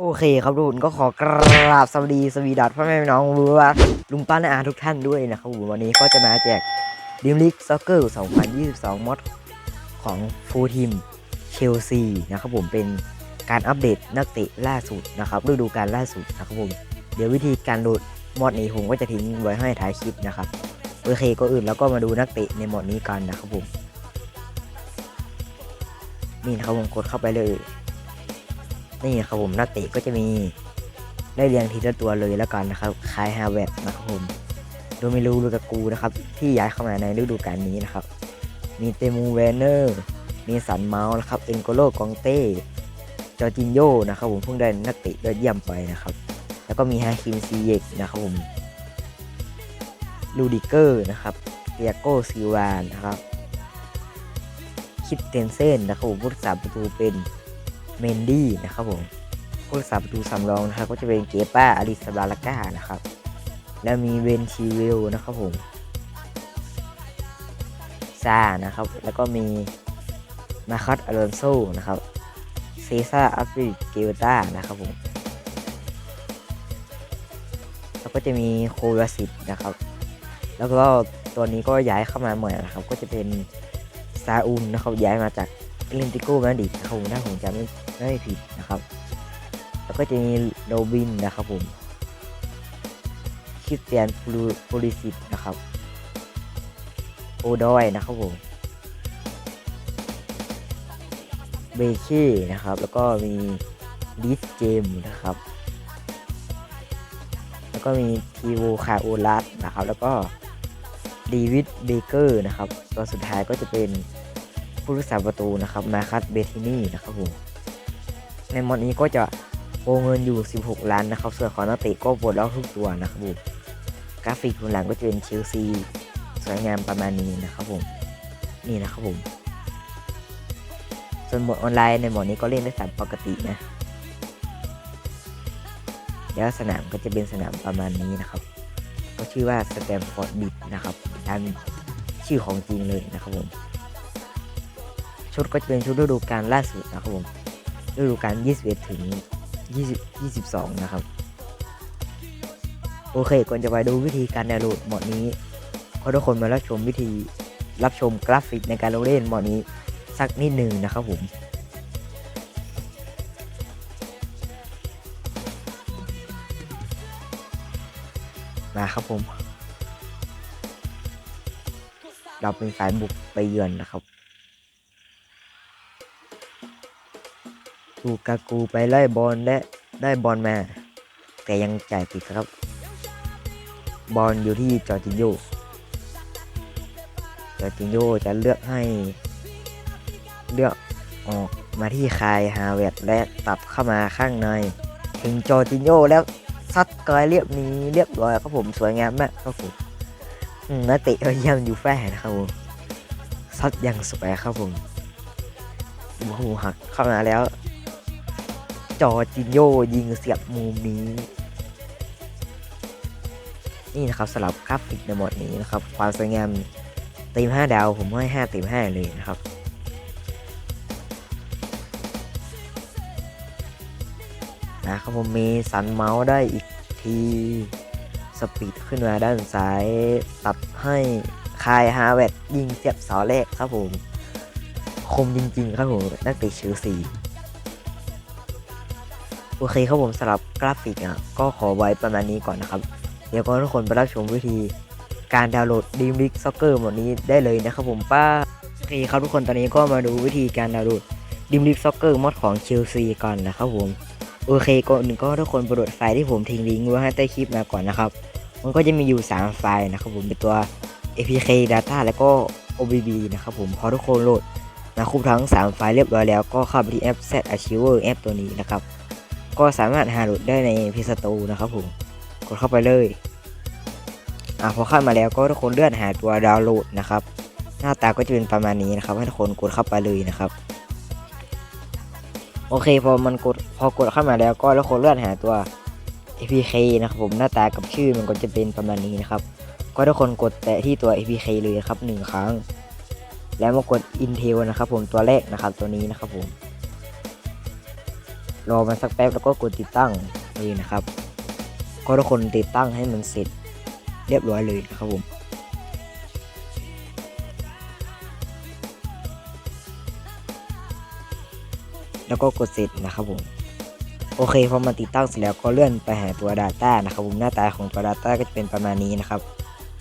โอเคครับทุกคนก็ขอกราบสวัสดีสวีดัสพ่อแม่น้องรู้ว่าลุงป้าน้าอาทุกท่านด้วยนะครับผมวันนี้ก็จะมาแจกดิมลิกซ็อกเกอร์ 2022 มอดของฟูทีมเชลซีนะครับผมเป็นการอัปเดตนักเตะล่าสุดนะครับฤดูกาลล่าสุดนะครับผมเดี๋ยววิธีการโหลดมอดนี้ผมก็จะทิ้งไว้ให้ท้ายคลิปนะครับโอเคก็อื่นแล้วก็มาดูนักเตะในมอดนี้กันนะครับผมนี่นะครับผมกดเข้าไปเลย นี่ครับผมนักเตะก็จะมีได้เรียงทีละตัวเลยแล้วกันนะครับคายฮาเวตนะครับผมโดมิลูลูกากูนะครับ ที่ย้ายเข้ามาในฤดูกาลนี้นะครับ มีเตมูเวเนอร์มีสันเมาส์นะครับเอ็นโกโลกองเต้จอจินโยนะครับผมเพิ่งได้นักเตะยอดเยี่ยมไปนะครับ แล้วก็มีฮาคิมซีเยกนะครับผมลูดิเกอร์นะครับเตียโกซิวานนะครับคิดเตนเซนนะครับผมผู้รักษาประตูเป็น เมนดี้นะครับผมผู้รักษาประตูสำรองนะครับก็จะเป็นเกป้าอลิสบาลาก้านะครับ แล้วมีเวนชีวิลนะครับผมซานะครับ แล้วก็มีมาคัตอลอนโซนะครับเซซ่าอัฟริเกลตานะครับผมแล้วก็จะมีโควาสิตนะครับ แล้วก็ตัวนี้ก็ย้ายเข้ามาใหม่นะครับ ก็จะเป็นซาอุนนะครับย้ายมาจาก เอลินติโก้มาดิครับผมถ้าผมจำไม่ไม่ผิดนะครับ แล้วก็จะมีโรบินนะครับผมคริสเตียนโพลิสิตนะครับโอดอยนะครับผมเบเช่นะครับ แล้วก็มีดิสเจมนะครับ แล้วก็มีทีโวคาโอลัสนะครับ แล้วก็ดีวิดเบเกอร์นะครับ ตัวสุดท้ายก็จะเป็น ผู้รักษาประตูนะครับมาคัสเบทินี่นะครับผมในมอดนี้ก็จะโอนเงินอยู่ 16 ล้านนะครับ ส่วนของนักเตะก็ปลดล็อกทุกตัวนะครับผมกราฟิกบนหลังก็จะเป็นเชลซีสวยงามประมาณนี้นะครับผมนี่นะครับผม ส่วนหมดออนไลน์ในหมดนี้ก็เล่นได้ตามปกตินะแล้วสนามก็จะเป็นสนามประมาณนี้นะครับ ก็ชื่อว่าสแตมฟอร์ดบิดนะครับตามชื่อของจริงเลยนะครับผม ชุดก็จะเป็นชุดฤดูกาลล่าสุดนะครับผมฤดูกาล21 ถึง 20 22 นะครับ โอเค ก่อนจะไปดูวิธีการดาวน์โหลดหมดนี้ขอทุกคนมารับชมวิธีรับชมกราฟิกในการลงเล่นหมดนี้สักนิดหนึ่งนะครับผมมาครับผม เราเป็นสายบุกไปเยือนนะครับ ลูกากูไปไล่บอลและได้บอลมา แต่ยังจ่ายผิดครับ บอลอยู่ที่จอร์จินโยจอร์จินโยจะเลือกให้ เลือกออกมาที่คายฮาเวตและตัดเข้ามาข้างใน ถึงจอร์จินโยแล้วซัดกอยเรียบนี้เรียบร้อยครับผมสวยงามมากครับผมนักเตะยอดเยี่ยมอยู่แฝงนะครับผมซัดอยังสวยครับผมโอ้โหหักเข้ามาแล้ว จอจินโยยิงเสียบมุมนี้ นี่นะครับสำหรับกราฟิกในโหมดนี้นะครับ ความสวยงามเต็ม5ดาวผมให้5เต็ม5เลยนะครับนะครับผมมีสันเมาส์ได้อีกที สปีดขึ้นมาด้านซ้ายตัดให้คายฮาเวตยิงเสียบเสาแรกครับผม คมจริงๆ ครับผม นักเตะเชลซี โอเคครับผมสำหรับกราฟิกอะก็ขอไว้ประมาณนี้ก่อนนะครับ เดี๋ยวก็ทุกคนไปรับชมวิธีการดาวน์โหลด Dream League Soccer หมดนี้ได้เลยนะครับผมป้าโอเคครับทุกคนตอนนี้ก็มาดูวิธีการดาวน์โหลด Dream League Soccer มอดของเชลซีก่อนนะครับผมโอเคก่อนหนึ่งก็ทุกคนโปรดไฟล์ที่ผมทิ้งลิงก์ไว้ให้ใต้คลิปมาก่อนนะครับมันก็จะมีอยู่ 3 ไฟล์นะครับผมเป็นตัว APK Data แล้วก็ OBB นะครับผมพอทุกคนโหลดมาครบทั้ง 3 ไฟล์เรียบร้อยแล้วก็เข้าไปที่แอป Z Archiver แอปตัวนี้นะครับ ก็สามารถหาโหลดได้ใน p พ s t o r e นะครับผม กดเข้าไปเลยอะพอเข้ามาแล้วก็ทุกคนเลื่อนหาตัวดาวน์โหลดนะครับ หน้าตาก็จะเป็นประมาณนี้นะครับ ให้ทุกคนกดเข้าไปเลยนะครับ โอเคพอมันกดพอกดเข้ามาแล้วก็ทุกคนเลื่อนหาตัว APK นะครับผมหน้าตากับชื่อมันก็จะเป็นประมาณนี้นะครับ ก็ทุกคนกดแตะที่ตัว APK เลยครับหนึ่งครั้ง แล้วมากด Intel นะครับ ผมตัวแรกนะครับตัวนี้นะครับผม รอมันสักแป๊บแล้วก็กดติดตั้งเลยนะครับ ก็ทุกคนติดตั้งให้มันเสร็จเรียบร้อยเลยครับผมแล้วก็กดเสร็จนะครับผมโอเคพอมันติดตั้งเสร็จแล้วก็เลื่อนไปหาตัว Data นะครับผมหน้าตาของตัว Data ก็จะเป็นประมาณนี้นะครับ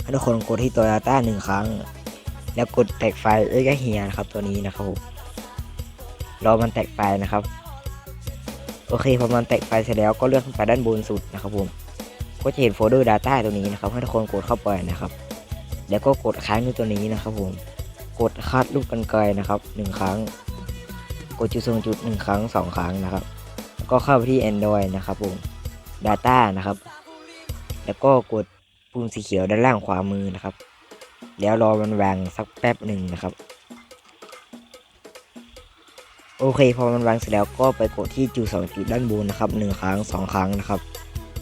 ให้ทุกคนกดที่ตัว Data หนึ่งครั้ง แล้วกดแตกไฟล์เอ้ยก็เฮียนะครับตัวนี้นะครับผมรอมันแตกไฟล์นะครับ โอเคพอมันแตกไฟเสร็จแล้วก็เลื่อนขึ้นไปด้านบนสุดนะครับผมก็จะเห็นโฟลเดอร์ Data ตัวนี้นะครับให้ทุกคนกดเข้าไปนะครับ แล้วก็กดค้างที่ตัวนี้นะครับผมกดคัดรูปกันไกลนะครับหนึ่งครั้ง กดจุดสองจุดหนึ่งครั้งสองครั้งนะครับแล้วก็เข้าไปที่ Android นะครับผม Data นะครับ แล้วก็กดปุ่มสีเขียวด้านล่างขวามือนะครับ แล้วรอมันวางสักแป๊บหนึ่งนะครับ โอเคพอมันวางเสร็จแล้วก็ไปกดที่จุดสองจุดด้านบนนะครับหนึ่งครั้งสองครั้งนะครับ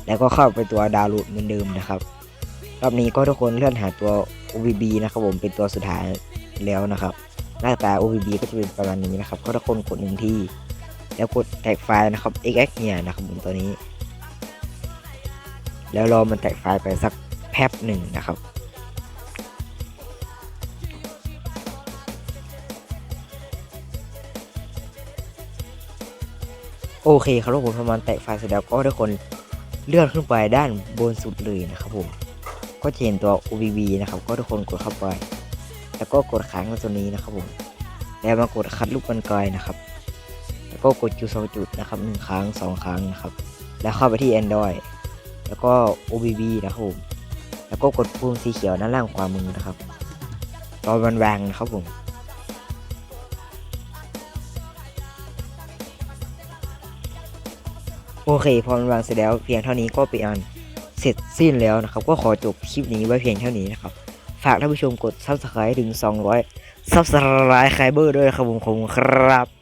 แล้วก็เข้าไปตัวดาวน์โหลดเหมือนเดิมนะครับรอบนี้ก็ทุกคนเลื่อนหาตัว OBB นะครับผมเป็นตัวสุดท้ายแล้วนะครับ หน้าตา OBB ก็จะเป็นประมาณนี้นะครับ ก็ทุกคนกดหนึ่งที่ แล้วกดแท็กไฟล์นะครับ xx เนี่ยนะครับผมตัวนี้ แล้วรอมันแท็กไฟล์ไปสักแป๊บหนึ่งนะครับ โอเคครับทุกคนประมาณแตกไฟเสร็จแล้วก็ทุกคนเลื่อนขึ้นไปด้านบนสุดเลยนะครับผมก็จะเห็นตัว OBB นะครับ ก็ทุกคนกดเข้าไป แล้วก็กดค้างไว้ตัวนี้นะครับผมแล้วมากดคัดรูปกันไกลนะครับ แล้วก็กดจุดสองจุดนะครับหนึ่งครั้งสองครั้งนะครับ แล้วเข้าไปที่ Android แล้วก็ OBB นะครับผมแล้วก็กดปุ่มสีเขียวด้านล่างขวามือนะครับรอมันวางนะครับผม โอเคพอมันวางเสร็จแล้วเพียงเท่านี้ก็เป็นอันเสร็จสิ้นแล้วนะครับ ก็ขอจบคลิปนี้ไว้เพียงเท่านี้นะครับ ฝากท่านผู้ชมกด subscribe ถึง 200 subscribe ด้วยครับผมครับ